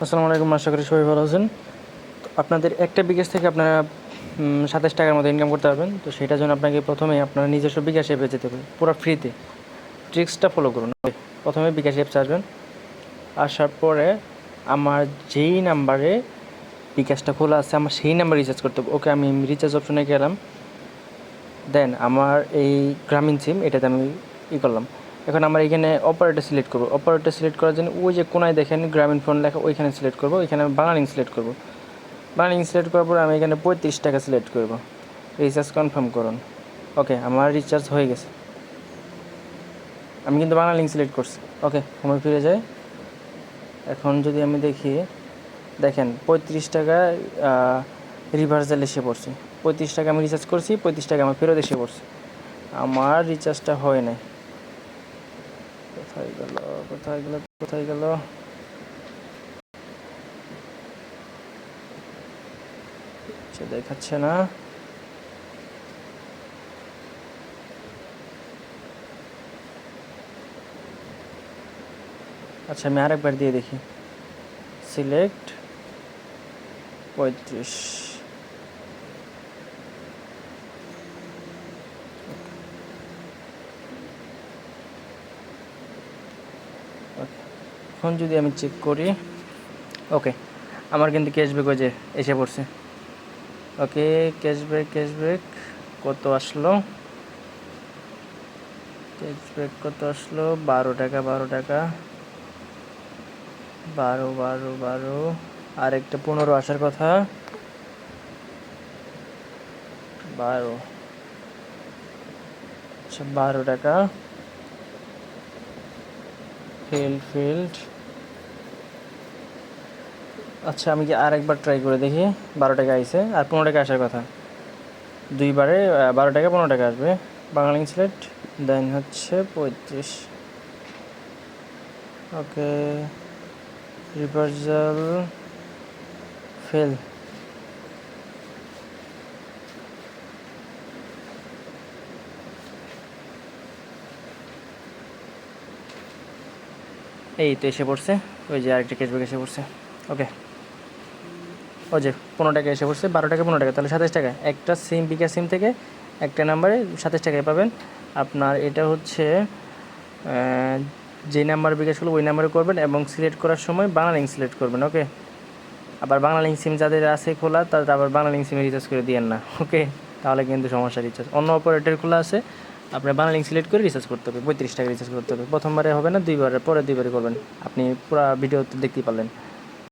আসসালামু আলাইকুম, আশা করি সবাই ভালো আছেন। আপনাদের একটা বিকাশ থেকে আপনারা সাতাশ টাকার মতো ইনকাম করতে পারবেন। তো সেটার জন্য আপনাকে প্রথমে আপনার নিজস্ব বিকাশ অ্যাপে যেতে হবে। পুরো ফ্রিতে ট্রিক্সটা ফলো করুন প্রথমে বিকাশ অ্যাপস আসবেন আসার পরে আমার যেই নাম্বারে বিকাশটা খোলা আছে, আমার সেই নাম্বার রিচার্জ করতে হবে। ওকে আমি রিচার্জ অপশনে গেলাম। দেন আমার এই গ্রামীণ সিম এটাতে আমি ই করলাম। এখন আমার এখানে অপারেটর সিলেক্ট করব। অপারেটর সিলেক্ট করার জন্য ওই যে কোনায় দেখেন গ্রামীণ ফোন লেখা, ওইখানে সিলেক্ট করব। ওইখানে বাংলা লিঙ্ক সিলেক্ট করব। বাংলা লিঙ্ক সিলেক্ট করার পর আমি এখানে পঁয়ত্রিশ টাকা সিলেক্ট করব। রিচার্জ কনফার্ম করুন। ওকে আমার রিচার্জ হয়ে গেছে। আমি কিন্তু বাংলা লিঙ্ক সিলেক্ট করছি। ওকে সময় ফিরে যায়। এখন যদি আমি দেখি, দেখেন পঁয়ত্রিশ টাকা রিভার্সাল এসে পড়ছে। পঁয়ত্রিশ টাকা আমি রিচার্জ করছি, পঁয়ত্রিশ টাকা আমার ফেরত এসে পড়ছে। আমার রিচার্জটা হয় নাই। কোথায় গেল কোথায় গেল কোথায় গেল? দেখাচ্ছে না। আচ্ছা আমি আরেকবার দিয়ে দেখি। সিলেক্ট পঁয়ত্রিশ। এখন যদি আমি চেক করি ওকে আমার কিন্তু ক্যাশব্যাক ওই যে এসে পড়ছে। ওকে ক্যাশব্যাক ক্যাশব্যাক কত আসলো? ক্যাশব্যাক কত আসলো? বারো টাকা বারো টাকা। বারো বারো বারো। আর একটা পনেরো আসার কথা। বারো। আচ্ছা বারো টাকা। ফিল্ড ফিল্ড আচ্ছা আমি কি আর একবার ট্রাই করে দেখি, বারো টাকা আইসে আর পনেরো টাকা আসার কথা। দুইবারে বারো টাকা, পনেরো টাকা আসবে। বাংলা সিলেট দেন হচ্ছে পঁয়ত্রিশ। ওকে রিভার্সাল ফেল এই তো এসে পড়ছে। ওই যে আরেকটা ক্যাশব্যাক এসে পড়ছে। ওকে ওই যে পনেরো টাকা এসে পড়ছে, বারো টাকা, পনেরো টাকা, তাহলে সাতাশ টাকা। একটা সিম বিকাশ সিম থেকে একটা নাম্বারে সাতাশ টাকায় পাবেন। আপনার এটা হচ্ছে যে নাম্বার বিকাশ করল ওই নাম্বারে করবেন এবং সিলেক্ট করার সময় বাংলা লিঙ্ক সিলেক্ট করবেন ওকে আবার বাংলা লিঙ্ক সিম যাদের আছে খোলা তাদের আবার বাংলা লিঙ্ক সিমে রিচার্জ করে দিয়েন না ওকে তাহলে কিন্তু সমস্যা রিচার্জ অন্য অপারেটর খোলা আছে আপনার লিঙ্ক সিলেক্ট করে রিচার্জ করতে হবে, পঁয়ত্রিশ টাকা রিচার্জ করতে হবে। প্রথমবারে হবে না দুইবারে পরে দুইবারে করবেন। আপনি পুরো ভিডিও দেখতেই পারলেন।